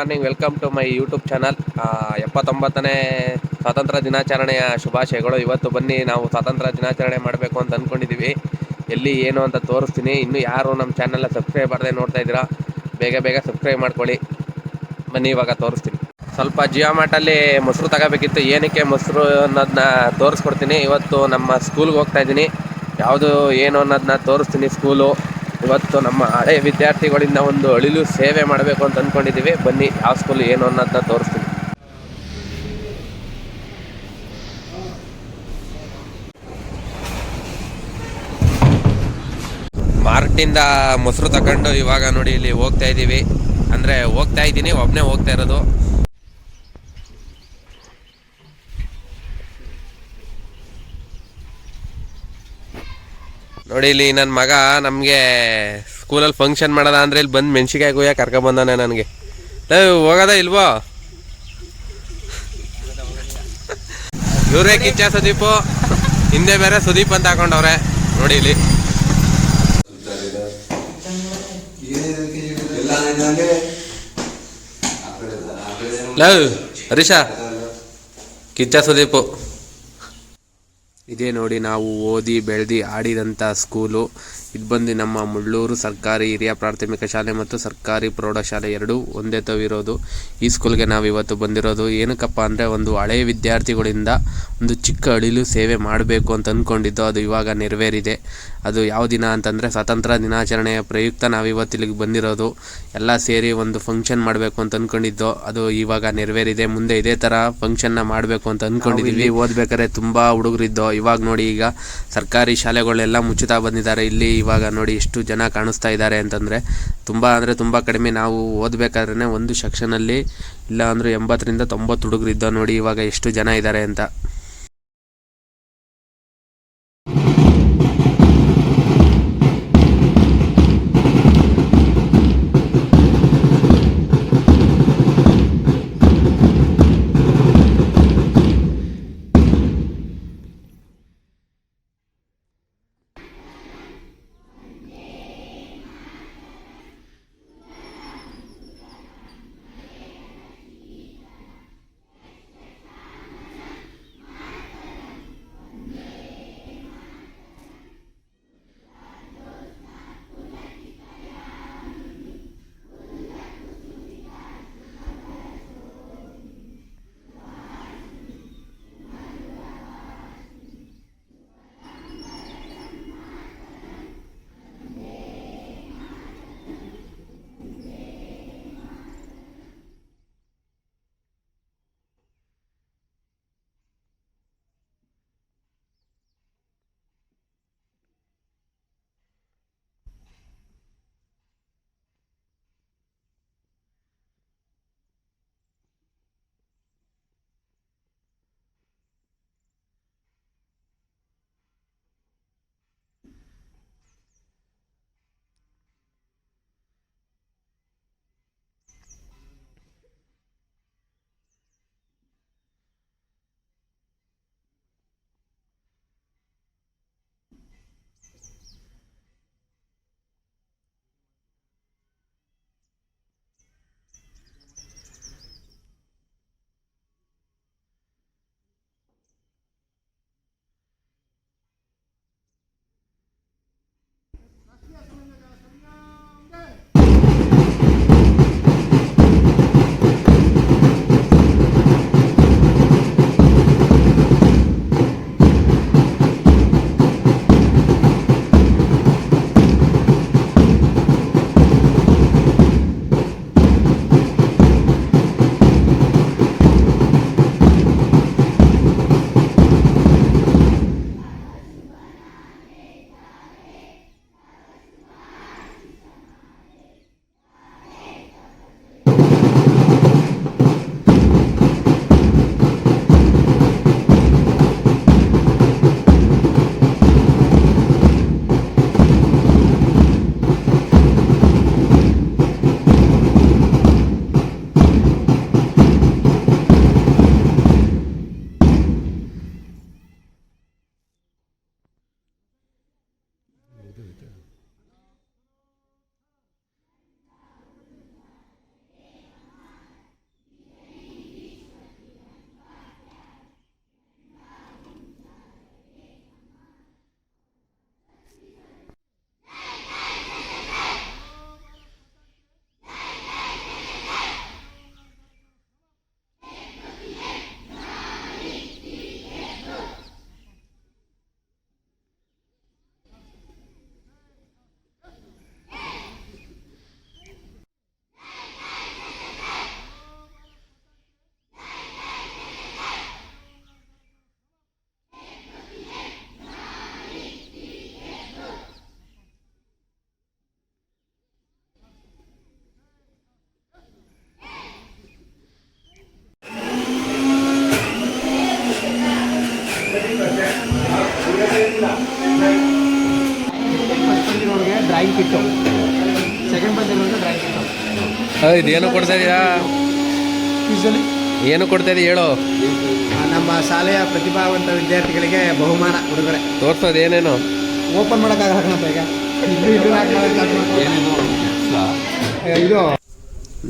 Morning, welcome to my YouTube channel. ಎಪ್ಪತ್ತೊಂಬತ್ತನೇ ಸ್ವಾತಂತ್ರ್ಯ ದಿನಾಚರಣೆಯ ಶುಭಾಶಯಗಳು. ಇವತ್ತು ಬನ್ನಿ, ನಾವು ಸ್ವಾತಂತ್ರ್ಯ ದಿನಾಚರಣೆ ಮಾಡಬೇಕು ಅಂತ ಅಂದ್ಕೊಂಡಿದ್ದೀವಿ ಎಲ್ಲಿ ಏನು ಅಂತ ತೋರಿಸ್ತೀನಿ. ಇನ್ನು ಯಾರು ನಮ್ಮ ಚಾನಲ್ನ ಸಬ್ಸ್ಕ್ರೈಬ್ ಮಾಡದೆ ನೋಡ್ತಾ ಇದ್ದೀರಾ, ಬೇಗ ಬೇಗ ಸಬ್ಸ್ಕ್ರೈಬ್ ಮಾಡ್ಕೊಳ್ಳಿ. ಬನ್ನಿ, ಇವಾಗ ತೋರಿಸ್ತೀನಿ. ಸ್ವಲ್ಪ ಜಿಯೋ ಮಾರ್ಟಲ್ಲಿ ಮೊಸರು ತಗೋಬೇಕಿತ್ತು. ಏನಕ್ಕೆ ಮೊಸರು ಅನ್ನೋದನ್ನ ತೋರಿಸ್ಕೊಡ್ತೀನಿ. ಇವತ್ತು ನಮ್ಮ ಸ್ಕೂಲ್ಗೆ ಹೋಗ್ತಾ ಇದ್ದೀನಿ. ಯಾವುದು ಏನು ಅನ್ನೋದನ್ನ ತೋರಿಸ್ತೀನಿ ಸ್ಕೂಲು. ಇವತ್ತು ನಮ್ಮ ಹಳೆ ವಿದ್ಯಾರ್ಥಿಗಳಿಂದ ಒಂದು ಅಳಿಲು ಸೇವೆ ಮಾಡಬೇಕು ಅಂತ ಅಂದ್ಕೊಂಡಿದ್ದೀವಿ ಬನ್ನಿ ಯಾವ ಸ್ಕೂಲ್ ಏನು ಅನ್ನೋದನ್ನ ತೋರಿಸ್ತೀನಿ. ಮಾರ್ಟಿಂದ ಮೊಸರು ತಗೊಂಡು ಇವಾಗ ನೋಡಿ ಇಲ್ಲಿ ಹೋಗ್ತಾ ಇದ್ದೀವಿ. ಅಂದರೆ ಹೋಗ್ತಾ ಇದ್ದೀನಿ ಒಬ್ಬನೇ ಹೋಗ್ತಾ ಇರೋದು. ನೋಡಿ ನನ್ನ ಮಗ ನಮಗೆ ಸ್ಕೂಲಲ್ಲಿ ಫಂಕ್ಷನ್ ಮಾಡೋದ ಅಂದರೆ ಇಲ್ಲಿ ಬಂದು ಮೆಣಸಿಕಾಯಿ ಕುಯ್ಯ ಕರ್ಕೊಂಬಂದಾನೆ ನನಗೆ. ಹೋಗೋದ ಇಲ್ವೋ? ಇವ್ರೇ ಕಿಚ್ಚ ಸುದೀಪು, ಹಿಂದೆ ಬೇರೆ ಸುದೀಪ್ ಅಂತ ಹಾಕೊಂಡವ್ರೆ. ನೋಡಿ ಇಲ್ಲಿ. ಲವ್ ಹರೀಶ, ಕಿಚ್ಚ ಸುದೀಪು. ಇದೇ ನೋಡಿ ನಾವು ಓದಿ ಬೆಳೆದು ಆಡಿದಂಥ ಸ್ಕೂಲು. ಇದು ಬಂದು ನಮ್ಮ ಮುಳ್ಳೂರು ಸರ್ಕಾರಿ ಹಿರಿಯ ಪ್ರಾಥಮಿಕ ಶಾಲೆ ಮತ್ತು ಸರ್ಕಾರಿ ಪ್ರೌಢಶಾಲೆ ಎರಡೂ ಒಂದೇ ತವಿರೋದು. ಈ ಸ್ಕೂಲ್ಗೆ ನಾವು ಇವತ್ತು ಬಂದಿರೋದು ಏನಕ್ಕಪ್ಪ ಅಂದರೆ ಒಂದು ಹಳೆಯ ವಿದ್ಯಾರ್ಥಿಗಳಿಂದ ಒಂದು ಚಿಕ್ಕ ಅಳಿಲು ಸೇವೆ ಮಾಡಬೇಕು ಅಂತ ಅಂದ್ಕೊಂಡಿದ್ದು ಅದು ಇವಾಗ ನೆರವೇರಿದೆ. ಅದು ಯಾವ ದಿನ ಅಂತಂದರೆ ಸ್ವಾತಂತ್ರ್ಯ ದಿನಾಚರಣೆಯ ಪ್ರಯುಕ್ತ ನಾವು ಇವತ್ತು ಇಲ್ಲಿಗೆ ಬಂದಿರೋದು. ಎಲ್ಲ ಸೇರಿ ಒಂದು ಫಂಕ್ಷನ್ ಮಾಡಬೇಕು ಅಂತ ಅಂದ್ಕೊಂಡಿದ್ದು ಅದು ಇವಾಗ ನೆರವೇರಿದೆ. ಮುಂದೆ ಇದೇ ಥರ ಫಂಕ್ಷನ್ನ ಮಾಡಬೇಕು ಅಂತ ಅಂದ್ಕೊಂಡಿದ್ದೀವಿ ಓದ್ಬೇಕಾದ್ರೆ ತುಂಬ ಹುಡುಗರಿದ್ದೋ. ಇವಾಗ ನೋಡಿ ಈಗ ಸರ್ಕಾರಿ ಶಾಲೆಗಳೆಲ್ಲ ಮುಚ್ಚುತ್ತಾ ಬಂದಿದ್ದಾರೆ. ಇಲ್ಲಿ ಇವಾಗ ನೋಡಿ ಎಷ್ಟು ಜನ ಕಾಣಿಸ್ತಾ ಇದ್ದಾರೆ ಅಂತಂದರೆ ತುಂಬ ಅಂದರೆ ತುಂಬ ಕಡಿಮೆ. ನಾವು ಓದಬೇಕಾದ್ರೆ ಒಂದು ಸೆಕ್ಷನಲ್ಲಿ ಇಲ್ಲ ಅಂದರೆ ಎಂಬತ್ತರಿಂದ ತೊಂಬತ್ತು ಹುಡುಗರಿದ್ದೋ ನೋಡಿ ಇವಾಗ ಎಷ್ಟು ಜನ ಇದ್ದಾರೆ ಅಂತ. ಇದೇನು ಕೊಡ್ತಾ ಇದೆಯಾ? ಯೂಶಲಿ ಏನು ಕೊಡ್ತಾ ಇದೆ ಹೇಳು. ನಮ್ಮ ಶಾಲೆಯ ಪ್ರತಿಭಾವಂತ ವಿದ್ಯಾರ್ಥಿಗಳಿಗೆ ಬಹುಮಾನ ಉಡುಗೊರೆ. ತೋರ್ಸೋದು ಏನೇನು? ಓಪನ್ ಮಾಡೋಕ್ಕಾಗಲ್ಲ ಕಣಪ್ಪ ಈಗ. ಇದು ಇದು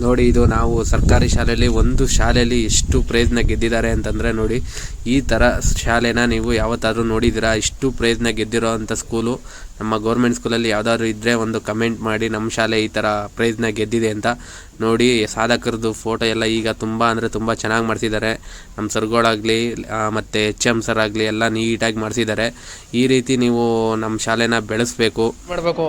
ನೋಡಿ ಇದು ನಾವು ಸರ್ಕಾರಿ ಶಾಲೆಯಲ್ಲಿ ಒಂದು ಶಾಲೆಯಲ್ಲಿ ಎಷ್ಟು ಪ್ರೈಸ್ನ ಗೆದ್ದಿದ್ದಾರೆ ಅಂತಂದರೆ ನೋಡಿ ಈ ಥರ ಶಾಲೆನ ನೀವು ಯಾವತ್ತಾದರೂ ನೋಡಿದ್ದೀರಾ? ಇಷ್ಟು ಪ್ರೈಸ್ನ ಗೆದ್ದಿರೋ ಅಂಥ ಸ್ಕೂಲು ನಮ್ಮ ಗೌರ್ಮೆಂಟ್ ಸ್ಕೂಲಲ್ಲಿ ಯಾವುದಾದ್ರು ಇದ್ದರೆ ಒಂದು ಕಮೆಂಟ್ ಮಾಡಿ ನಮ್ಮ ಶಾಲೆ ಈ ಥರ ಪ್ರೈಸ್ನ ಗೆದ್ದಿದೆ ಅಂತ ನೋಡಿ ಸಾಧಕರದ್ದು ಫೋಟೋ ಎಲ್ಲ ಈಗ ತುಂಬ ಅಂದರೆ ತುಂಬ ಚೆನ್ನಾಗಿ ಮಾಡಿಸಿದ್ದಾರೆ. ನಮ್ಮ ಸರ್ಗಳಾಗಲಿ ಮತ್ತು ಎಚ್ ಎಂ ಸರ್ ಆಗಲಿ ಎಲ್ಲ ನೀಟಾಗಿ ಮಾಡಿಸಿದ್ದಾರೆ. ಈ ರೀತಿ ನೀವು ನಮ್ಮ ಶಾಲೆನ ಬೆಳೆಸ್ಬೇಕು. ಮಾಡಬೇಕು.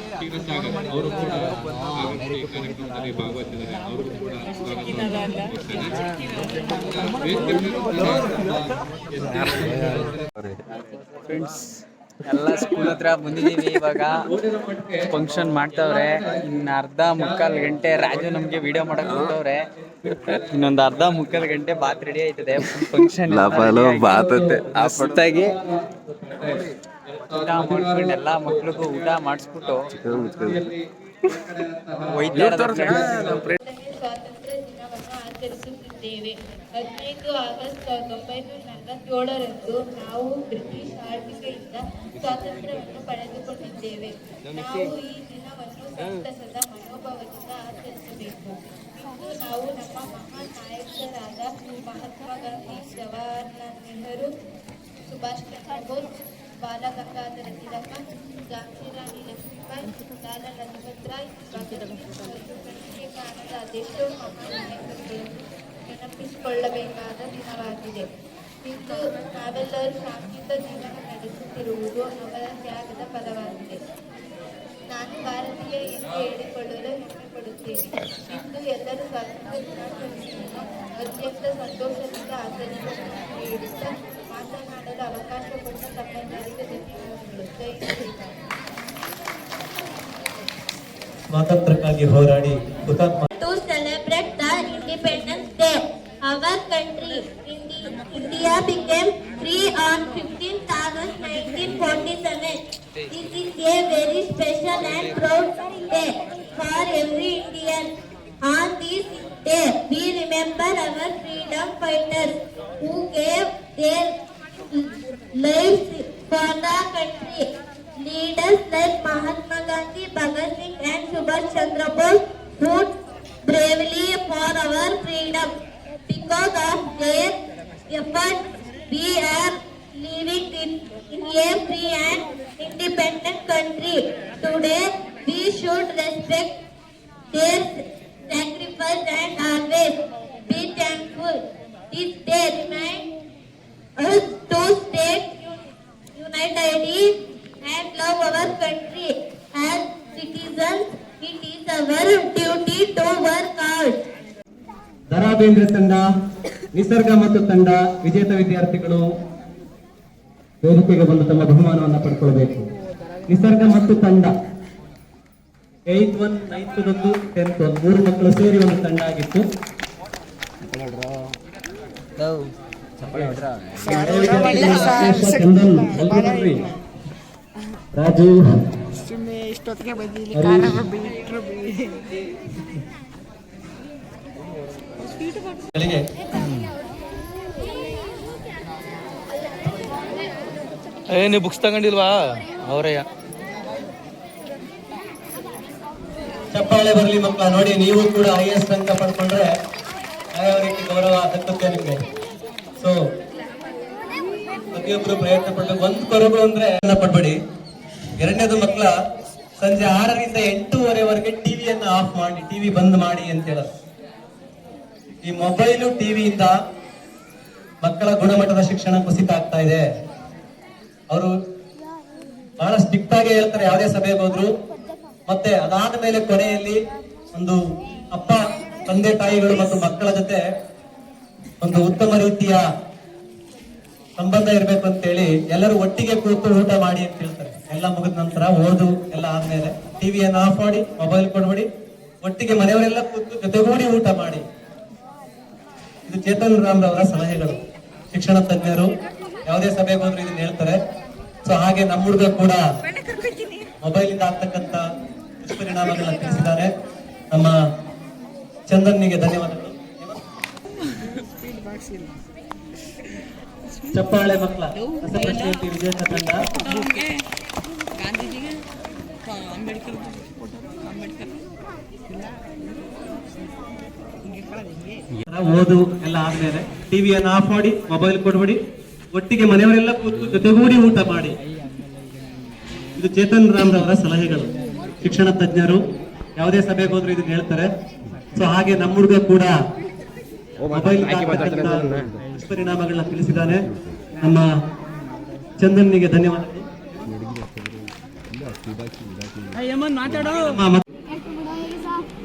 ಅವರು ಕೂಡ ಆಗಮಿಸಿ ಕಾರ್ಯಕ್ರಮದಲ್ಲಿ ಭಾಗವಹಿಸಿದ್ದಾರೆ. ಅವರು ಕೂಡ ಫ್ರೆಂಡ್ಸ್ ಎಲ್ಲ ಸ್ಕೂಲ್ ಹತ್ರ ಬಂದಿದ್ದೀವಿ ಇವಾಗ. ಫಂಕ್ಷನ್ ಮಾಡ್ತವ್ರೆ. ಇನ್ನು ಅರ್ಧ ಮುಕ್ಕಾಲು ಗಂಟೆ ರಾಜು ನಮಗೆ ವಿಡಿಯೋ ಮಾಡಕ್ ಹೋಗ್ತವ್ರೆ ಇನ್ನೊಂದು ಅರ್ಧ ಮುಕ್ಕಾಲು ಗಂಟೆ ಬಾತ್ ರೆಡಿ ಆಯ್ತದೆ. ಫಂಕ್ಷನ್ ಅಷ್ಟಾಗಿ ಊಟ ಮಾಡ್ಕೊಂಡು ಎಲ್ಲಾ ಮಕ್ಳಿಗೂ ಊಟ ಮಾಡಿಸ್ಬಿಟ್ಟು ಸ್ವಾತಂತ್ರ್ಯ ದಿನವನ್ನು ಆಚರಿಸುತ್ತಿದ್ದೇವೆ. ಹದಿನೈದು ಆಗಸ್ಟ್ ಸಾವಿರದ ಒಂಬೈನೂರ ನಲವತ್ತೇಳರಂದು ನಾವು ಬ್ರಿಟಿಷ್ ಆಳ್ವಿಕೆಯಿಂದ ಸ್ವಾತಂತ್ರ್ಯವನ್ನು ಪಡೆದುಕೊಂಡಿದ್ದೇವೆ. ನಾವು ಈ ದಿನವನ್ನು ಸಂತಸದ ಮನೋಭಾವದಿಂದ ಆಚರಿಸಬೇಕು. ಇಂದು ನಾವು ನಮ್ಮ ಮಹಾನ್ ನಾಯಕರಾದ ಮಹಾತ್ಮ ಗಾಂಧಿ ಜವಾಹರ್ಲಾಲ್ ನೆಹರು ಸುಭಾಷ್ ಚಂದ್ರ ಬೋಸ್ ಬಾಲ ಗಂಗಾಧರ ತಿಲಕ ಝಾನ್ಸಿ ರಾಣಿ ಲಕ್ಷ್ಮೀಬಾಯಿ, ಲಾಲಾ ಲಜಪತ್ ರಾಯ್ ಭಗತ್ ಸಿಂಗ್ ಮತ್ತು ಗಣನೀಯ ಕಾರಣದ ಅದೆಷ್ಟೋ ಮಹಾನ್ ನಾಯಕರುಗಳನ್ನು ನೆನಪಿಸಿಕೊಳ್ಳಬೇಕಾದ ದಿನವಾಗಿದೆ. ಇಂದು ನಾವೆಲ್ಲರೂ ಶಾಂತಿಯುತ ಜೀವನ ನಡೆಸುತ್ತಿರುವುದು ಅವರ ತ್ಯಾಗದ ಫಲವಾಗಿದೆ. ನಾನು ಭಾರತೀಯ ಎಂದು ಹೇಳಿಕೊಳ್ಳಲು ಹೆಮ್ಮೆ ಪಡುತ್ತೇನೆ ಇಂದು ಎಲ್ಲರೂ ಸ್ವಾತಂತ್ರ್ಯ ಅತ್ಯಂತ ಸಂತೋಷದಿಂದ ಆಚರಿಸಲು ನೀಡುತ್ತಾ ಮಾತನಾಡಲು ಅವಕಾಶ ಕೊಟ್ಟ ತಮ್ಮೆಲ್ಲರಿಗೂ ಧನ್ಯವಾದಗಳು ಜೈ ಶ್ರೀರಾಮ್ ಸ್ವಾತಂತ್ರ್ಯಕ್ಕಾಗಿ ಹೋರಾಡಿ ಹುತಾತ್ಮ to celebrate the Independence Day. Our country, Indi- India, became free on 15th August 1947. This is a very special and proud day for every Indian. On this day, we remember our freedom fighters who gave their lives for the country. Leaders like Mahatma Gandhi, Bhagat Singh and Subhash Chandra Bose fought bravely for our freedom. Because of their efforts, we are living in, in a free and independent country. Today, we should respect their sacrifice and always be thankful. This day ದರಾ ಬೇಂದ್ರೆ ತಂಡ ನಿಸರ್ಗ ಮತ್ತು ತಂಡ ವಿಜೇತ ವಿದ್ಯಾರ್ಥಿಗಳು ವೇದಿಕೆಗೆ ಬಂದು ತಮ್ಮ ಬಹುಮಾನವನ್ನು ಪಡ್ಕೊಳ್ಬೇಕು. ನಿಸರ್ಗ ಮತ್ತು ತಂಡ. ಏತ್ ಒನ್ ನೈನ್ತ್ ಒಂದು ಟೆಂತ್ ಒಂದು ಮೂರು ಮಕ್ಕಳು ಸೇರಿ ಒಂದು ತಂಡ ಆಗಿತ್ತು. ಹಳೆ ಏ, ನೀವು ಬುಕ್ಸ್ ತಗೊಂಡಿಲ್ವಾ? ಅವರಯ್ಯ ಚಪ್ಪಾಳೆ ಬರಲಿ ಮಕ್ಕಳ, ನೋಡಿ, ನೀವು ಕೂಡ ಐ ಎಸ್ ಅಂಕ ಪಡ್ಕೊಂಡ್ರೆ ಯಾವ ರೀತಿ ಗೌರವ ದಕ್ಕುತ್ತೆ ನಿಮಗೆ. ಸೊ ಪ್ರತಿಯೊಬ್ಬರು ಪ್ರಯತ್ನ ಪಡ್ಬೇಕು. ಒಂದು ಕೊರಗು ಅಂದ್ರೆ ಪಡ್ಬೇಡಿ. ಎರಡನೇದು ಮಕ್ಕಳ, ಸಂಜೆ ಆರರಿಂದ ಎಂಟೂವರೆವರೆಗೆ ಟಿವಿಯನ್ನ ಆಫ್ ಮಾಡಿ ಟಿವಿ ಬಂದ್ ಮಾಡಿ ಅಂತ ಹೇಳೋದು. ಈ ಮೊಬೈಲು ಟಿವಿಯಿಂದ ಮಕ್ಕಳ ಗುಣಮಟ್ಟದ ಶಿಕ್ಷಣ ಕುಸಿತ ಆಗ್ತಾ ಇದೆ. ಅವರು ಬಹಳ ಸ್ಟ್ರಿಕ್ಟ್ ಆಗಿ ಹೇಳ್ತಾರೆ, ಯಾವುದೇ ಸಭೆಗೆ ಹೋದ್ರು. ಮತ್ತೆ ಅದಾದ ಮೇಲೆ ಕೊನೆಯಲ್ಲಿ ಒಂದು ಅಪ್ಪ, ತಂದೆ, ತಾಯಿಗಳು ಮತ್ತು ಮಕ್ಕಳ ಜೊತೆ ಒಂದು ಉತ್ತಮ ರೀತಿಯ ಸಂಬಂಧ ಇರ್ಬೇಕು ಅಂತೇಳಿ ಎಲ್ಲರೂ ಒಟ್ಟಿಗೆ ಕೂತು ಊಟ ಮಾಡಿ ಅಂತ ಹೇಳ್ತಾರೆ. ಎಲ್ಲ ಮುಗಿದ ನಂತರ ಓದು ಎಲ್ಲ ಆದ್ಮೇಲೆ ಟಿವಿಯನ್ನು ಆಫ್ ಮಾಡಿ, ಮೊಬೈಲ್ ಕೊಡ್ಬೇಡಿ, ಒಟ್ಟಿಗೆ ಮನೆಯವರೆಲ್ಲ ಕೂತು ಜೊತೆಗೂಡಿ ಊಟ ಮಾಡಿ. ಇದು ಚೇತನ್ ರಾಮ್ ಅವರ ಸಲಹೆಗಳು. ಶಿಕ್ಷಣ ತಜ್ಞರು ಯಾವುದೇ ಸಭೆಗೆ ಹೋದ್ರೆ ಇದನ್ನ ಹೇಳ್ತಾರೆ. ಸೊ ಹಾಗೆ ನಮ್ಮ ಹುಡುಗ ಕೂಡ ಮೊಬೈಲ್ ಇಂದ ಆಗ್ತಕ್ಕಂತ ದುಷ್ಪರಿಣಾಮಗಳನ್ನ ತಿಳಿಸಿದ್ದಾರೆ. ನಮ್ಮ ಚಂದನ್ನಿಗೆ ಧನ್ಯವಾದಗಳು. ಚಪ್ಪಾಳೆ ಮಕ್ಕಳ ವಿಜೇತ ತಂಡ ಅಂಬೇಡ್ಕರ್ ಅಂಬೇಡ್ಕರ್. ಓದು ಎಲ್ಲ ಆದ್ಮೇಲೆ ಟಿವಿಯನ್ನು ಆಫ್ ಮಾಡಿ ಮೊಬೈಲ್ ಕೊಡ್ಬೇಡಿ. ಒಟ್ಟಿಗೆ ಮನೆಯವರೆಲ್ಲ ಕೂತು ಜೊತೆಗೂಡಿ ಊಟ ಮಾಡಿ. ಇದು ಚೇತನ್ ರಾಮ್ ರವರ ಸಲಹೆಗಳು. ಶಿಕ್ಷಣ ತಜ್ಞರು ಯಾವುದೇ ಸಭೆಗೆ ಹೋದ್ರು ಇದನ್ನ ಹೇಳ್ತಾರೆ. ಸೊ ಹಾಗೆ ನಮ್ಮ ಹುಡುಗ ಕೂಡ ಮೊಬೈಲ್ ದುಷ್ಪರಿಣಾಮಗಳನ್ನ ತಿಳಿಸಿದ್ದಾನೆ. ನಮ್ಮ ಚಂದನ್ನಿಗೆ ಧನ್ಯವಾದಗಳು.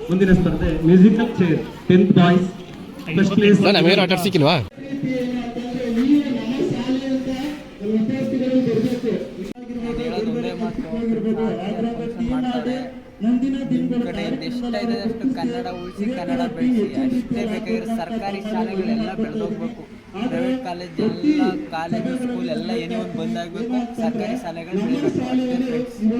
ಮುಂದಿನ ಸ್ಪರ್ಧೆ musical chair tenth boys first place ಆಟ ಸಿಕ್ಕಿಲ್ವಾ ಎಷ್ಟೈತೆ ಅಷ್ಟು ಕನ್ನಡ ಉಳಿಸಿ ಕನ್ನಡ ಬೆಳೆಸಿ ಅಷ್ಟೇ ಬೇಕಾಗಿರೋ ಸರ್ಕಾರಿ ಶಾಲೆಗಳೆಲ್ಲ ಬೆಳೆದೋಗ್ಬೇಕು. ಪ್ರೈವೇಟ್ ಕಾಲೇಜ್ ಎಲ್ಲ ಕಾಲೇಜು ಸ್ಕೂಲ್ ಎಲ್ಲ ಏನೇ ಒಂದು ಬಂದಾಗಬೇಕು ಸರ್ಕಾರಿ ಶಾಲೆಗಳು ಬೆಳಿಬೇಕು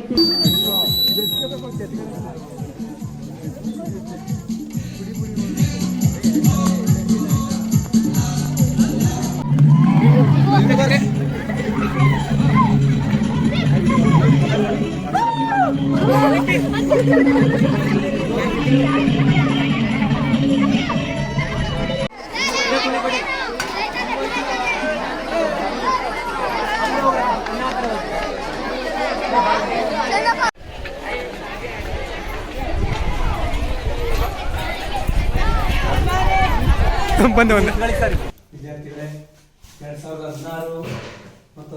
ಅಷ್ಟೇ ಒಂದು ವಿದ್ಯಾರ್ಥಿಗಳೇ, ಎರಡ್ ಸಾವಿರದ ಹದಿನಾರು ಮತ್ತು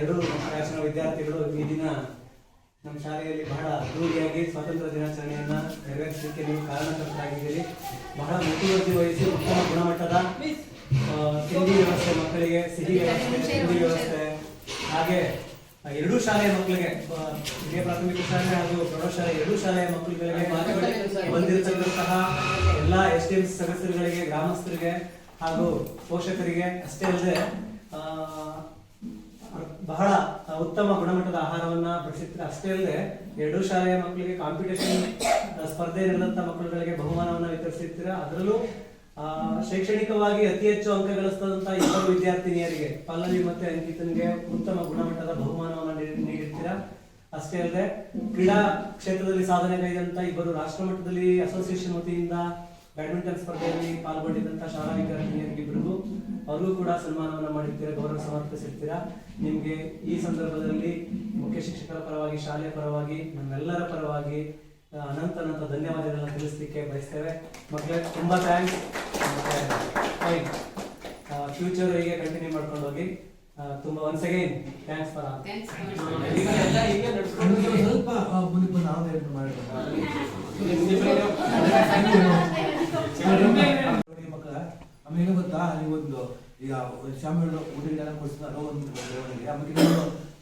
ಎರಡು ಬ್ಯಾಚ್ನ ವಿದ್ಯಾರ್ಥಿಗಳು ಈ ದಿನ ನಮ್ಮ ಶಾಲೆಯಲ್ಲಿ ಬಹಳ ಅದ್ದೂರಿಯಾಗಿ ಸ್ವಾತಂತ್ರ್ಯ ದಿನಾಚರಣೆಯನ್ನ ನೆರವೇರಿಸಲಿಕ್ಕೆ ನೀವು ಕಾರಣಕರ್ತರಾಗಿದ್ದೀರಿ. ಬಹಳ ಮುತುವರ್ಜಿ ವಹಿಸಿ ಉತ್ತಮ ಗುಣಮಟ್ಟದ ತಿಂಡಿ ವ್ಯವಸ್ಥೆ, ಮಕ್ಕಳಿಗೆ ಸಿಹಿ ವ್ಯವಸ್ಥೆ, ತಿಂಡಿ ವ್ಯವಸ್ಥೆ, ಹಾಗೆ ಎರಡೂ ಶಾಲೆಯ ಮಕ್ಕಳಿಗೆ ಹಿರಿಯ ಪ್ರಾಥಮಿಕ ಶಾಲೆ ಹಾಗೂ ಪ್ರೌಢಶಾಲೆ ಎರಡೂ ಶಾಲೆಯ ಮಕ್ಕಳುಗಳಿಗೆ ಬಂದಿರತಕ್ಕಂತಹ ಎಲ್ಲ ಎಸ್ ಡಿ ಎಂ ಸದಸ್ಯರುಗಳಿಗೆ, ಗ್ರಾಮಸ್ಥರಿಗೆ ಹಾಗೂ ಪೋಷಕರಿಗೆ ಅಷ್ಟೇ ಅಲ್ಲದೆ ಬಹಳ ಉತ್ತಮ ಗುಣಮಟ್ಟದ ಆಹಾರವನ್ನ ಬಡಿಸಿದ್ರೆ ಅಷ್ಟೇ ಅಲ್ಲದೆ ಎರಡೂ ಶಾಲೆಯ ಮಕ್ಕಳಿಗೆ ಕಾಂಪಿಟೇಷನ್ ಸ್ಪರ್ಧೆ ನಡೆದಂತ ಮಕ್ಕಳುಗಳಿಗೆ ಬಹುಮಾನವನ್ನ ವಿತರಿಸಿರ್ತೀರ. ಅದರಲ್ಲೂ ಶೈಕ್ಷಣಿಕವಾಗಿ ಅತಿ ಹೆಚ್ಚು ಅಂಕ ಗಳಿಸಿದಂತ ಇಬ್ಬರು ವಿದ್ಯಾರ್ಥಿನಿಯರಿಗೆ, ಪಲ್ಲವಿ ಮತ್ತೆ ಅಂಕಿತನ್ಗೆ ಉತ್ತಮ ಗುಣಮಟ್ಟದ ಬಹುಮಾನವನ್ನ ನೀಡಿ- ನೀಡಿರ್ತೀರಾ. ಅಷ್ಟೇ ಅಲ್ಲದೆ, ಕ್ರೀಡಾ ಕ್ಷೇತ್ರದಲ್ಲಿ ಸಾಧನೆ ಕೈದಂತ ಇಬ್ಬರು ರಾಷ್ಟ್ರ ಮಟ್ಟದಲ್ಲಿ ಅಸೋಸಿಯೇಷನ್ ವತಿಯಿಂದ ಬ್ಯಾಡ್ಮಿಂಟನ್ ಸ್ಪರ್ಧೆಯಲ್ಲಿ ಪಾಲ್ಗೊಂಡಿದ್ದಂತಹ ಶಾಲಾ ವಿದ್ಯಾರ್ಥಿನಿಯರಿಗಿಬ್ಬರಿಗೂ ಅವ್ರಿಗೂ ಕೂಡ ಸನ್ಮಾನವನ್ನು ಮಾಡಿರ್ತೀರಾ ಗೌರವ ಸಮರ್ಪಿಸಿರ್ತೀರಾ ನಿಮಗೆ ಈ ಸಂದರ್ಭದಲ್ಲಿ ಮುಖ್ಯ ಶಿಕ್ಷಕರ ಪರವಾಗಿ ಶಾಲೆಯ ಪರವಾಗಿ ನಮ್ಮೆಲ್ಲರ ಪರವಾಗಿ ಅನಂತ ಅನಂತ ಧನ್ಯವಾದಗಳನ್ನು ತಿಳಿಸ್ಲಿಕ್ಕೆ ಬಯಸ್ತೇವೆ. ಮಕ್ಕಳೇ ತುಂಬಾ ಥ್ಯಾಂಕ್ಸ್ ಫ್ಯೂಚರ್ ಹೀಗೆ ಕಂಟಿನ್ಯೂ ಮಾಡ್ಕೊಂಡು ಹೋಗಿ. ತುಂಬಾ ಒನ್ಸ್ ಅಗೈನ್ ಥ್ಯಾಂಕ್ಸ್ ಫಾರ್ ಈಗ ಎಲ್ಲ ಹೀಗೆ ನಡ್ಸ್ಕೊಂಡು ಹೋಗಿ. ಸ್ವಲ್ಪ ಮುಂದೆ ಬಂದು ಆಮೇಲೆ ಮಾಡಿದ್ರು ಮಕ್ಕಳ ಗೊತ್ತಾ ನೀವೊಂದು ಈಗ ಶಾಮಿಗಳು ಊಟಗಳನ್ನ ಜನ ಕೊಡಿಸ್ತಾರೋ ಒಂದು ಬೆಳವಣಿಗೆ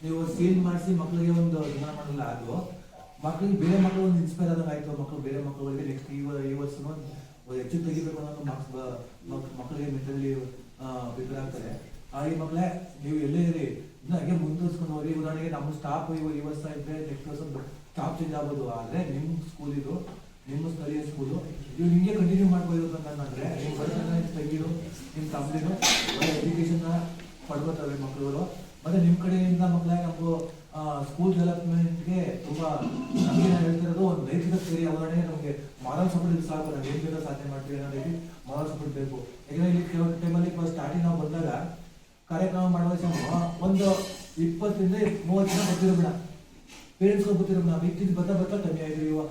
ನೀವು ಸೀಲ್ ಮಾಡಿಸಿ ಮಕ್ಕಳಿಗೆ ಒಂದು ಸನ್ಮಾನ ಮಾಡಲ್ಲ ಅದು ಮಕ್ಕಳಿಗೆ ಬೇರೆ ಮಕ್ಕಳು ಒಂದು ಇನ್ಸ್ಪೈರ್ ಆದಂಗೆ ಆಯ್ತು ಮಕ್ಕಳು ಬೇರೆ ಮಕ್ಕಳಿಗೆ ನೆಕ್ಸ್ಟ್ ಈ ಈ ವರ್ಷನೂ ಒಂದು ಹೆಚ್ಚು ತೆಗಿಬೇಕು ಅನ್ನೋದು ಮಕ್ಕಳಿಗೆ ಮೆಂಟಲಿ ಆಗ್ತಾರೆ ಹಾಗೆ ಮಕ್ಕಳೇ ನೀವು ಎಲ್ಲೇ ಇರಿ ಇನ್ನು ಹಾಗೆ ಮುಂದುವರ್ಸ್ಕೊಂಡು ಹೋಗಿ ಉದಾಹರಣೆಗೆ ನಮ್ಮ ಸ್ಟಾಫ್ ಈ ವರ್ಷ ಇದ್ರೆ ನೆಕ್ಸ್ಟ್ ವರ್ಷ ಸ್ಟಾಫ್ ಚೇಂಜ್ ಆಗ್ಬೋದು. ಆದರೆ ನಿಮ್ಮ ಸ್ಕೂಲ್ ಇದು ನಿಮ್ಮ ಸ್ಥಳೀಯ ಸ್ಕೂಲು ನೀವು ಹಿಂಗೆ ಕಂಟಿನ್ಯೂ ಮಾಡ್ಬೋದು ಅಂತಂದ್ರೆ ನಿಮ್ಮ ಬಡತನ ತಂಗಿರು ನಿಮ್ಮ ಕಂಪ್ನಿನು ಒಳ್ಳೆ ಎಜುಕೇಶನ್ನ ಪಡ್ಕೋತವೆ ಮಕ್ಕಳುಗಳು ಮತ್ತೆ ನಿಮ್ಮ ಕಡೆಯಿಂದ ಮಕ್ಕಳೇ ನಾವು ಸ್ಕೂಲ್ ಡೆವಲಪ್ಮೆಂಟ್ಗೆ ತುಂಬಾ ನಮಗೆ ಹೇಳ್ತಿರೋದು, ಒಂದು ನೈತಿಕ ಸೇರಿ ಅವರೇ ನಮಗೆ ಮಾರಲ್ ಸಪೋರ್ಟ್ ಸಾಕು. ನಾವು ಏನು ಬೇಕೋ ಸಾಧನೆ ಮಾಡ್ತೀವಿ ಅನ್ನೋ ರೀತಿ ಮಾರಲ್ ಸಪೋರ್ಟ್ ಬೇಕು. ಯಾಕಂದ್ರೆ ಇಲ್ಲಿ ಕೆಲವೊಂದು ಟೈಮಲ್ಲಿ ಸ್ಟಾರ್ಟಿಂಗ್ ನಾವು ಬಂದಾಗ ಕಾರ್ಯಕ್ರಮ ಮಾಡುವ ಒಂದು ಇಪ್ಪತ್ತರಿಂದ ಮೂವತ್ತು ಜನ ಬರ್ತಿರೋ ಬಿಡ ಪೇರೆಂಟ್ಸ್ಗಳು ಗೊತ್ತಿರೋ ನಾವು ಇತ್ತಿದ್ದು ಬರ್ತಾ ಬರ್ತಾ ಕಮ್ಮಿ ಆಯಿತು. ಇವ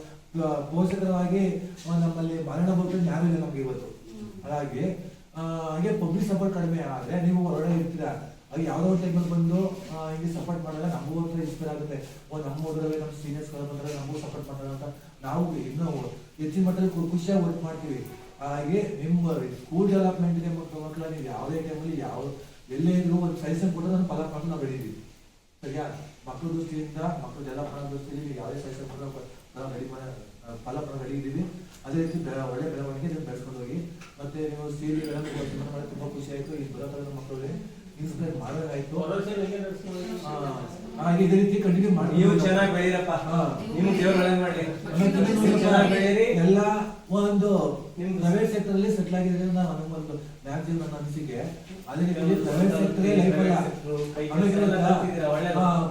ಪೋಷಕರವಾಗಿ ನಮ್ಮಲ್ಲಿ ಮರಣ ಬೋಗ್ತಾರೆ ಯಾರು ಇಲ್ಲ ನಮ್ಗೆ ಇವತ್ತು. ಹಾಗಾಗಿ ಹಾಗೆ ಪಬ್ಲಿಕ್ ಸಪೋರ್ಟ್ ಕಡಿಮೆ ಆದ್ರೆ ನೀವು ಹೊರಗಡೆ ಇರ್ತೀರಾ? ಹಾಗೆ ಯಾವುದೋ ಟೈಮಲ್ಲಿ ಬಂದು ಹಿಂಗೆ ಸಪೋರ್ಟ್ ಮಾಡಿದ್ರೆ ನಮಗೂ ಒಂಥರ ಇನ್ಸ್ಪೈರ್ ಆಗುತ್ತೆ. ಓ, ನಮ್ಮ ಓದ್ರಲ್ಲಿ ನಮ್ಮ ಸೀನಿಯರ್ಸ್ ಬಂದರೆ ನಮಗೂ ಸಪೋರ್ಟ್ ಮಾಡ್ತಾರೆ ಅಂತ ನಾವು ಇನ್ನೂ ಹೆಚ್ಚಿನ ಮಟ್ಟದಲ್ಲಿ ಖುಷಿಯಾಗಿ ವರ್ಕ್ ಮಾಡ್ತೀವಿ. ಹಾಗೆ ನಿಮ್ಮ ಸ್ಕೂಲ್ ಡೆವಲಪ್ಮೆಂಟ್ಗೆ ಮಕ್ಕಳ ನೀವು ಯಾವುದೇ ಟೈಮಲ್ಲಿ ಯಾವ ಎಲ್ಲೇ ಇದ್ರು ಒಂದು ಸಜೆಷನ್ ಕೊಟ್ಟರೆ ನಾನು ಫಲ ಮಾಡ್ಕೊಂಡು ನಾವು ಬೆಳಿತೀವಿ. ಸರಿಯಾ? ಮಕ್ಕಳ ದೃಷ್ಟಿಯಿಂದ ಮಕ್ಕಳ ಡೆವಲಪ್ಮೆಂಟ್ ದೃಷ್ಟಿಯಲ್ಲಿ ಯಾವುದೇ ಸಜೆಷನ್ ಕೊಟ್ಟರೆ ನಾವು ರೆಡಿ ಮಾಡಿ ಫಲ ರೆಡಿ ಇದ್ದೀವಿ ಅದೇ ರೀತಿ ಒಳ್ಳೆ ಬೆಳವಣಿಗೆ ನೀವು ಬೆಳೆಸ್ಕೊಂಡು ಹೋಗಿ. ಮತ್ತೆ ನೀವು ಸೀರಿ ಮಾಡಿ ತುಂಬ ಖುಷಿ ಆಯಿತು. ಈ ಬರೋ ಮಕ್ಕಳಿಗೆ ಇನ್ಸ್ಪೈರ್ ಮಾಡಬೇಕಾಯ್ತು ಹಾಗೆ ಇದೇ ರೀತಿ ಕಂಟಿನ್ಯೂ ಮಾಡಿ. ನೀವು ಚೆನ್ನಾಗಿ ಬೆಳೀರಪ್ಪ. ನಿಮ್ಮ ದೇವ್ರು ಒಳ್ಳೇದ್ ಮಾಡ್ಲಿ ನೀವು ಚೆನ್ನಾಗಿ ಬೆಳೀರಿ. ಎಲ್ಲ ಒಂದು ನಿಮ್ಮ ಪ್ರೈವೇಟ್ ಸೆಕ್ಟರ್ ಅಲ್ಲಿ ಸೆಟ್ಲ್ ಆಗಿದ್ರೆ ನನಗೊಂದು ಮ್ಯಾಕ್ಸಿಮಮ್ ನನ್ನ ಅನಿಸಿಕೆ. ಅದೇ ರೀತಿ ಪ್ರೈವೇಟ್ ಸೆಕ್ಟರ್ ಲೈಫ್ ಅಲ್ಲ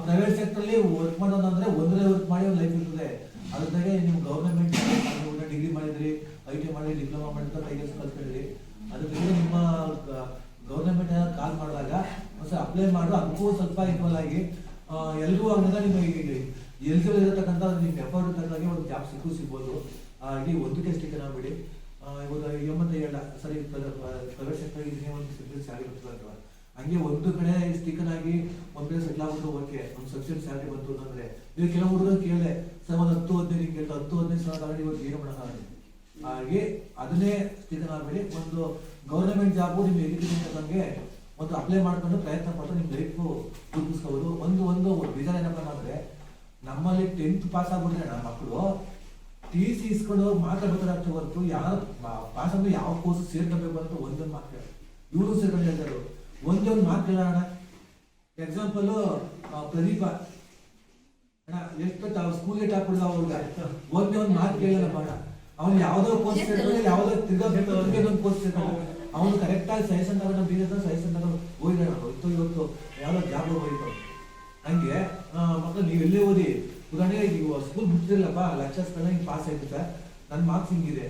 ಪ್ರೈವೇಟ್ ಸೆಕ್ಟರ್ ಅಲ್ಲಿ. ವರ್ಕ್ ಮಾಡೋದಂದ್ರೆ ಒಂದರೇ ವರ್ಕ್ ಮಾಡಿ ಒಂದು ಲೈಫ್ ಇರ್ತದೆ. ಅದ್ರಾಗೆ ನೀವು ಗೌರ್ಮೆಂಟ್ ಡಿಗ್ರಿ ಮಾಡಿದ್ರಿ ಐ ಟಿ ಮಾಡಿ ಡಿಪ್ಲೊಮಾ ಮಾಡಿದ್ರೆ ಐ ಎಸ್ ಕಲ್ತ್ಕೊಂಡ್ರಿ ಅದ್ರ ಜೊತೆ ನಿಮ್ಮ ಗೌರ್ಮೆಂಟ್ ಕಾಲ್ ಮಾಡಿದಾಗ ಒಂದ್ಸಲ ಅಪ್ಲೈ ಮಾಡು, ಅದಕ್ಕೂ ಸ್ವಲ್ಪ ಇನ್ವಾಲ್ ಆಗಿ ಎಲ್ರಿಗೂ ಹಂಗಂದ್ರೆ ನಿಮಗೆ ಎಲ್ರಿಗೂ ಇರತಕ್ಕಂಥ ನಿಮ್ಮ ಎಫರ್ಟ್ ತಕ್ಕಾಗಿ ಒಂದು ಜಾಬ್ ಸಿಕ್ಕೂ ಸಿಗ್ಬೋದು. ಇಡೀ ಒಂದು ಅಷ್ಟಕ್ಕೆ ನಾವು ಬಿಡಿ. ಇವಾಗ ಎಂಬತ್ತ ಏಳ ಸರಿ ಪ್ರೈವೇಟ್ ಒಂದು ಸಬ್ಜೆಕ್ಟ್ ಸ್ಯಾಲರಿ ಬರ್ತದೆ ಹಂಗೆ ಒಂದು ಕಡೆ ಸ್ಟಿಕನ್ ಆಗಿ ಒಂದ್ ಕಡೆ ಸೆಟ್ಲ್ ಆಗ್ಬಿಟ್ಟು ಓಕೆ ಒಂದು ಸಬ್ಸಿಡಿ ಸ್ಯಾಲರಿ ಬಂತು ಅಂತಂದ್ರೆ ನೀವು ಕೆಲವು ಹುಡುಗರು ಕೇಳಿದೆ ಒಂದು ಹತ್ತು ಹದಿನೈದು ಹಿಂಗೆ ಹತ್ತು ಹದಿನೈದು ಸಾವಿರ ಇವತ್ತು ಏನು ಮಾಡೋಕ್ಕಾಗಲ್ಲ ಹಾಗೆ ಅದನ್ನೇ ಸ್ಥಿತಿ ಆಗಬೇಡಿ ಒಂದು ಗೌರ್ಮೆಂಟ್ ಜಾಬು ನಿಮ್ಮ ಎಜುಕೇಶನ್ ತಕ್ಕಂಗೆ ಒಂದು ಅಪ್ಲೈ ಮಾಡ್ಕೊಂಡು ಪ್ರಯತ್ನ ಪಟ್ಟು ನಿಮ್ಮ ಲೈಫ್ ರೂಪಿಸ್ಕೋಬೋದು ಒಂದು ಒಂದು ವಿಚಾರ ಏನಪ್ಪ ಅಂದರೆ, ನಮ್ಮಲ್ಲಿ ಟೆಂತ್ ಪಾಸ್ ಆಗ್ಬಿಟ್ರೆ ನಮ್ಮ ಮಕ್ಕಳು ಟಿ ಸಿ ಇಸ್ಕೊಂಡು ಮಾತ್ರ ಬರ್ತಾರೆ ಹೊರತು ಯಾರು ಪಾಸ್ ಅಂದ್ರೆ ಯಾವ ಕೋರ್ಸ್ ಸೇರ್ಕೋಬೇಕು ಅಂತ ಒಂದೊಂದು ಮಾತು ಇವರು ಸೇರ್ಕೊಂಡು ಹೇಳ್ತಾರೆ ಒಂದೊಂದು ಮಾತು ಕೇಳೋಣ. ಎಕ್ಸಾಂಪಲ್ ಪ್ರದೀಪ. ಎಷ್ಟು ಸ್ಕೂಲ್ಗೆ ಟಾಪ್ ಹೊಡೆದ ಅವ್ರಿಗೆ ಒಂದೇ ಒಂದು ಮಾತು ಕೇಳಲ್ಲ ಬೇಡ ಅವ್ನು ಯಾವ್ದೋ ಕೋರ್ಸ್ ಯಾವುದೋ ತಿರ್ಗಾ ಅವ್ರಿಗೆ ಒಂದು ಕೋರ್ಸ್ ಅವನು ಕರೆಕ್ಟಾಗಿ ಸಜೆಷನ್ ತಗೊಂಡು ಬೀಜ ಸಜೆಷನ್ ತಗೊಂಡು ಹೋಗಿದ್ದಾನೆ. ಇವತ್ತು ಇವತ್ತು ಯಾವ್ದೋ ಜಾಬ್ ಹೋಗಿತ್ತು ಹಂಗೆ ಮಕ್ಕಳು ನೀವು ಎಲ್ಲೇ ಓದಿ. ಉದಾಹರಣೆಗೆ ನೀವು ಸ್ಕೂಲ್ ಬಿಡ್ತಿರಲ್ಲಪ್ಪ ಲೆಕ್ಚರ್ಸ್ ಹಿಂಗೆ ಪಾಸ್ ಆಯ್ತು ನನ್ನ ಮಾರ್ಕ್ಸ್ ಹಿಂಗಿದೆ.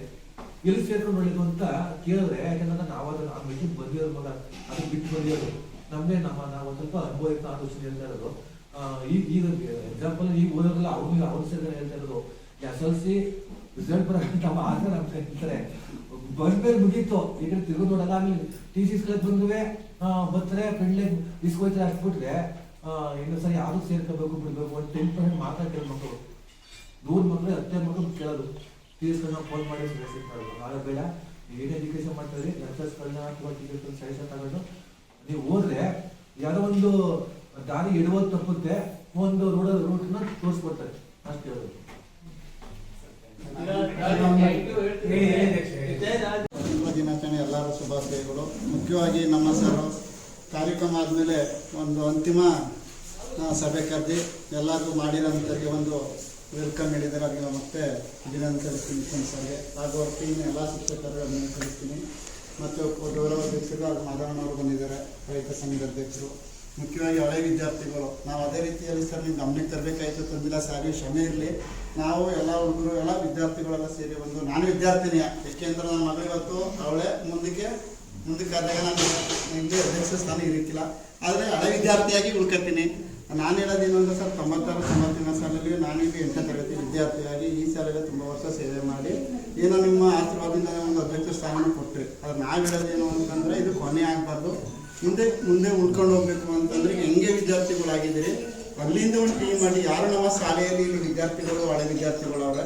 ಎಲ್ಲಿ ಸೇರ್ಕೊಂಡು ಒಳ್ಳೇದು ಅಂತ ಕೇಳಿದ್ರೆ ಯಾಕಂದ್ರೆ ನಾವು ಅದನ್ನ ಆ ಬಂದಿರೋದು ಮಗ. ಅದು ಬಿಟ್ಟು ಬಂದಿರೋದು. ನಮ್ಗೆ ನಮ್ಮ ನಾವು ಒಂದ್ ಸ್ವಲ್ಪ ಅನುಭವ ಇತ್ತು ಆ ಅಂತ ಇರೋದು ಈಗ ಈಗ ಎಕ್ಸಾಂಪಲ್ ಈಗ ಓದೋದ್ರಲ್ಲ ಅವ್ರಿಗೆ ಅವ್ರ ಸೇರ್ಕೊಂಡು ಹೇಳ್ತಾ ಇರೋದು ಎಸ್ ಎಲ್ ಸಿ ರಿಸಲ್ಟ್ ಬರೋಕೆ ತಮ್ಮ ಆಸೆ ಅಂತ ಹೇಳ್ತಾರೆ ಬಂದ್ಮೇಲೆ ಮುಗೀತು ಈಗ ತಿರುಗಿ ನೋಡಲ್ಲ ಆಮೇಲೆ ಟಿ ಸಿ ಸ್ಕೂಲ್ ಬಂದುವೆ ಬರ್ತಾರೆ ಫ್ರೆಂಡ್ಲಿ ಇಸ್ಕೊಯ್ತಾರೆ ಹಚ್ಬಿಟ್ರೆ ಇನ್ನೊಂದು ಸರಿ ಯಾರು ಸೇರ್ಕೋಬೇಕು ಬಿಡ್ಬೇಕು ಒಂದು ಟೆನ್ ಪರ್ಸೆಂಟ್ ಮಾತಾಡ್ತಾರೆ ಮಕ್ಕಳು ನೂರು ಮಕ್ಕಳು ಹತ್ತೇ ಮಕ್ಕಳು ಕೇಳೋದು ಟಿ ಸಿ ನಾವು ಫೋನ್ ಮಾಡಿ ಮೆಸೇಜ್ ಮಾಡೋದು ಆಗ ಬೇಡ ಏನು ಎಜುಕೇಶನ್ ಮಾಡ್ತಾರೆ ಲೆಕ್ಚರ್ಸ್ಗಳನ್ನ ಅಥವಾ ಟೀಚರ್ಸ್ ಸಜೆಷನ್ ತಗೊಂಡು ನೀವು ಹೋದ್ರೆ ಯಾವುದೋ ಒಂದು ದಾರಿ ಇಡುವುದು ತಪ್ಪುತ್ತೆ, ಒಂದು ರೋಡ್ನ ತೋರಿಸ್ಕೊಡ್ತಾರೆ. ಅಷ್ಟು ಹೇಳೋದು ದಿನಾಚರಣೆ, ಎಲ್ಲರ ಶುಭಾಶಯಗಳು. ಮುಖ್ಯವಾಗಿ ನಮ್ಮ ಸರ್, ಕಾರ್ಯಕ್ರಮ ಆದಮೇಲೆ ಒಂದು ಅಂತಿಮ ಸಭೆ ಕರೆದು, ಎಲ್ಲರಿಗೂ ಮಾಡಿರೋಂಥವ್ರಿಗೆ ಒಂದು ವೆಲ್ಕಮ್ ಹೇಳಿದ್ದಾರೆ. ಅದಕ್ಕೆ ಮತ್ತೆ ಅಭಿನಂದಿಸ್ತೀನಿ ಸರ್ಗೆ. ಹಾಗೂ ಅವ್ರ ಟೀಮ್ ಎಲ್ಲ ಶಿಕ್ಷಕರು ಅಭಿನಂದಿಸ್ತೀನಿ ಮತ್ತು ಗೌರವ ಅಧ್ಯಕ್ಷರು ಹಾಗೂ ಮಾಧವನವರು ಬಂದಿದ್ದಾರೆ, ರೈತ ಸಂಘದ ಅಧ್ಯಕ್ಷರು. ಮುಖ್ಯವಾಗಿ ಹಳೆ ವಿದ್ಯಾರ್ಥಿಗಳು, ನಾವು ಅದೇ ರೀತಿಯಲ್ಲಿ ಸರ್ ನಿಮ್ಮ ಗಮನಕ್ಕೆ ತರಬೇಕಾಯಿತು ತಂದಿಲ್ಲ ಸಾರಿ, ಕ್ಷಮೆ ಇರಲಿ. ನಾವು ಎಲ್ಲ ಹುಡುಗರು, ಎಲ್ಲ ವಿದ್ಯಾರ್ಥಿಗಳೆಲ್ಲ ಸೇರಿ ಒಂದು ನಾನು ವಿದ್ಯಾರ್ಥಿನಿಯ ಏಕೆಂದ್ರೆ ನನ್ನ ಇವತ್ತು ಅವಳೇ ಮುಂದಕ್ಕೆ ಮುಂದಕ್ಕೆ ಆದಾಗ ನಾನು ಹಿಂದೆ ಅಧ್ಯಕ್ಷ ಸ್ಥಾನ ಇರಿಕ್ಕಿಲ್ಲ ಆದರೆ ಹಳೆ ವಿದ್ಯಾರ್ಥಿಯಾಗಿ ಉಳ್ಕೊತೀನಿ ನಾನು ಹೇಳೋದೇನು ಅಂದರೆ ಸರ್, ತೊಂಬತ್ತಾರು, ತೊಂಬತ್ತನೇ ಸಾಲಲ್ಲಿ ನಾನೀಗ ಎಂಟನೇ ತರಗತಿ ವಿದ್ಯಾರ್ಥಿಯಾಗಿ ಈ ಸಾಲಿಗೆ ತುಂಬ ವರ್ಷ ಸೇವೆ ಮಾಡಿ, ಏನೋ ನಿಮ್ಮ ಆಶೀರ್ವಾದದಿಂದ ಒಂದು ಅಧ್ಯಕ್ಷ ಸ್ಥಾನ ಕೊಟ್ಟರೆ ಆದರೆ ನಾವು ಹೇಳೋದೇನು ಅಂತಂದರೆ ಇದು ಕೊನೆ ಆಗಬಾರ್ದು. ಮುಂದೆ ಮುಂದೆ ಉಳ್ಕೊಂಡು ಹೋಗ್ಬೇಕು ಅಂತಂದ್ರೆ ಹೆಂಗೆ ವಿದ್ಯಾರ್ಥಿಗಳಾಗಿದ್ದೀರಿ? ಅಲ್ಲಿಂದ ಒಂದು ಟೀಮ್ ಮಾಡಿ ಯಾರು ನಮ್ಮ ಶಾಲೆಯಲ್ಲಿ ಇಲ್ಲಿ ವಿದ್ಯಾರ್ಥಿಗಳು ಹಳೆ ವಿದ್ಯಾರ್ಥಿಗಳು ಅವರ?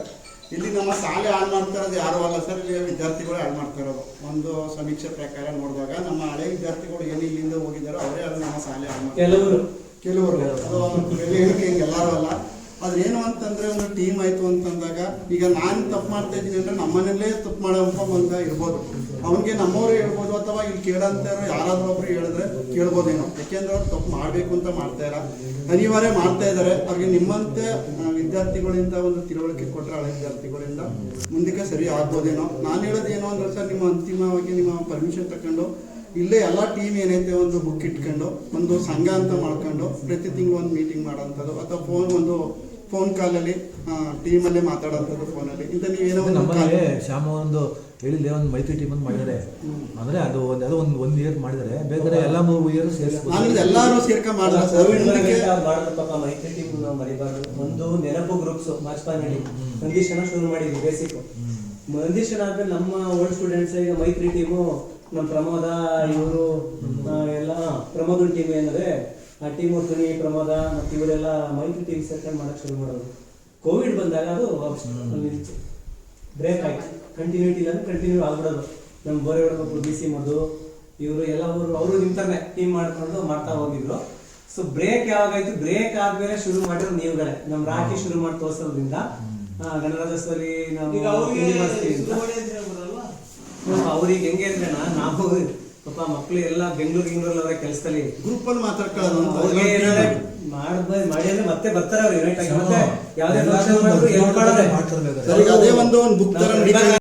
ಇಲ್ಲಿ ನಮ್ಮ ಶಾಲೆ ಹಾಳು ಮಾಡ್ತಾ ಇರೋದು ಯಾರು ಅಲ್ಲ ಸರ್? ಇಲ್ಲಿ ವಿದ್ಯಾರ್ಥಿಗಳು ಹಾಳು ಮಾಡ್ತಾ ಇರೋದು. ಒಂದು ಸಮೀಕ್ಷೆ ಪ್ರಕಾರ ನೋಡಿದಾಗ ನಮ್ಮ ಹಳೆ ವಿದ್ಯಾರ್ಥಿಗಳು ಏನು ಇಲ್ಲಿಂದ ಹೋಗಿದ್ದಾರೋ ಅವರೇ ಅದು ನಮ್ಮ ಶಾಲೆ ಹಾಳು ಮಾಡ್ತಾರೆ ಕೆಲವರು. ಕೆಲವರು. ಅದು ಹೇಳಿಕೆ ಎಲ್ಲರೂ ಅಲ್ಲ. ಏನು ಅಂತಂದ್ರೆ ಒಂದು ಟೀಮ್ ಆಯ್ತು ಅಂತಂದಾಗ, ಈಗ ನಾನು ತಪ್ಪು ಮಾಡ್ತಾ ಇದ್ದೀನಿ ಅಂದ್ರೆ ನಮ್ಮನೇಲೇ ತಪ್ಪು ಮಾಡೋಪ್ಪ ಬಂದ ಇರ್ಬೋದು. ಅವನಿಗೆ ನಮ್ಮವರು ಹೇಳ್ಬೋದು ಅಥವಾ ಇಲ್ಲಿ ಕೇಳಂತಾರೋ ಯಾರಾದ್ರೂ ಒಬ್ರು ಹೇಳಿದ್ರೆ ಕೇಳ್ಬೋದೇನೋ. ಯಾಕೆಂದ್ರೆ ಅವ್ರು ತಪ್ಪು ಮಾಡಬೇಕು ಅಂತ ಮಾಡ್ತಾ ಇಲ್ಲ ಅನಿವಾರ್ಯ ಮಾಡ್ತಾ ಇದ್ದಾರೆ ಅವ್ರಿಗೆ ನಿಮ್ಮಂತೆ ವಿದ್ಯಾರ್ಥಿಗಳಿಂದ ಒಂದು ತಿಳುವಳಿಕೆ ಕೊಟ್ಟರೆ ಹಳೆ ವಿದ್ಯಾರ್ಥಿಗಳಿಂದ ಮುಂದಕ್ಕೆ ಸರಿ ಆಗ್ಬೋದೇನೋ. ನಾನು ಹೇಳೋದು ಏನೋ ಅಂದ್ರೆ ಸರ್, ನಿಮ್ಮ ಅಂತಿಮವಾಗಿ ನಿಮ್ಮ ಪರ್ಮಿಷನ್ ತಕೊಂಡು ಇಲ್ಲೇ ಎಲ್ಲ ಟೀಮ್ ಏನೈತೆ ಒಂದು ಬುಕ್ ಇಟ್ಕೊಂಡು, ಒಂದು ಸಂಘ ಅಂತ ಮಾಡ್ಕೊಂಡು ಪ್ರತಿ ತಿಂಗಳು ಒಂದು ಮೀಟಿಂಗ್ ಮಾಡೋಂಥದ್ದು ಅಥವಾ ಫೋನ್ ಒಂದು ಫೋನ್ ಕಾಲಲ್ಲಿ ಟೀಮಲ್ಲೇ ಮಾತಾಡೋಂಥದ್ದು ಫೋನಲ್ಲಿ ಇಂಥ ನೀವೇನೋ ಒಂದು ನಮ್ಮಲ್ಲಿ ಶ್ಯಾಮ ಒಂದು ಹೇಳಿದ್ರೆ ಒಂದು ಮೈತ್ರಿ ಟೀಮ್ ಅಂತ ಮಾಡಿದ್ದಾರೆ. ಅಂದ್ರೆ ಅದು ಒಂದು ಅದು ಒಂದು ಒಂದು ಇಯರ್ ಮಾಡಿದರೆ ಬೇಕಾದ್ರೆ ಎಲ್ಲ ಮೂರು ಇಯರ್ ನಾನು ಸೇರಿಸ್ಬೋದು ಎಲ್ಲರೂ ಸೇರ್ಕ ಮಾಡಿದ್ರೆ ಮೈತ್ರಿ ಟೀಮ್ ನಾವು ಮರಿಬಾರ್ದು. ಒಂದು ನೆನಪು ಗ್ರೂಪ್ಸ್ ಮಾರ್ಚ್ಪಾನಲ್ಲಿ ನಂದೀಶನ ಶುರು ಮಾಡಿದ್ವಿ ಬೇಸಿಕ್ ನಂದೀಶನ ಆದ್ಮೇಲೆ ನಮ್ಮ ಓಲ್ಡ್ ಸ್ಟೂಡೆಂಟ್ಸ್ ಈಗ ಮೈತ್ರಿ ಟೀಮು ನಮ್ಮ ಪ್ರಮೋದ ಇವರು ಎಲ್ಲ ಪ್ರಮೋದನ್ ಟೀಮ್ ಏನಂದ್ರೆ ಆ ಟೀಮ್ ಪ್ರಮೋದ ಮತ್ತೆ ಇವರೆಲ್ಲ ಮೈತ್ರಿ ಟಿವಿ ಸೇರ್ಕೊಂಡು ಮಾಡಕ್ ಶುರು ಮಾಡೋದು. ಕೋವಿಡ್ ಬಂದಾಗ ಅದು ಬ್ರೇಕ್ ಆಯ್ತು. ಕಂಟಿನ್ಯೂಟಿ ಇಲ್ಲ ಕಂಟಿನ್ಯೂ ಆಗ್ಬಿಡೋದು. ನಮ್ಮ ಬೋರೆ ಬಿ ಸಿ ಮಧು ಇವರು ಎಲ್ಲ ಅವರು ಅವರು ನಿಂತಾನೆ ಟೀಮ್ ಮಾಡ್ಕೊಂಡು ಮಾಡ್ತಾ ಹೋಗಿದ್ರು. ಸೊ ಬ್ರೇಕ್ ಯಾವಾಗಾಯ್ತು ಬ್ರೇಕ್ ಆದ್ಮೇಲೆ ಶುರು ಮಾಡಿರೋ ನೀವುಗಳೇ. ನಮ್ಮ ರಾಕಿ ಶುರು ಮಾಡಿ ತೋರಿಸೋದ್ರಿಂದ ಗಣರಾಜ್ಯೋತ್ಸವದಲ್ಲಿ ನಾವು ಅವ್ರಿಗೆ ಹೆಂಗೆ ಅಂದ್ರೆ ನಾವು ಪಾಪ ಮಕ್ಕಳು ಎಲ್ಲ ಬೆಂಗಳೂರು ಬೆಂಗಳೂರಲ್ಲಿ ಅವರ ಕೆಲಸದಲ್ಲಿ. ಗ್ರೂಪ್ ಅಲ್ಲಿ ಮಾತಾಡ್ಕೊಳ್ಳೋದು ಅಂತ ಅವ್ರಿಗೆ ಏನಾದ್ರೆ ಮಾಡ್ಬೋದು ಮಾಡಿ ಅಂದ್ರೆ ಮತ್ತೆ ಬರ್ತಾರೆ ಅವ್ರು ಯುನೈಟ್ ಆಗಿ ಮತ್ತೆ ಯಾವ್ದೇ ಭಾಷೆ ಮಾಡಿದ್ರು help ಮಾಡೋದೇ. ಸರಿ ಅದೇ ಒಂದು ಒಂದು ಬುಕ್ ತರ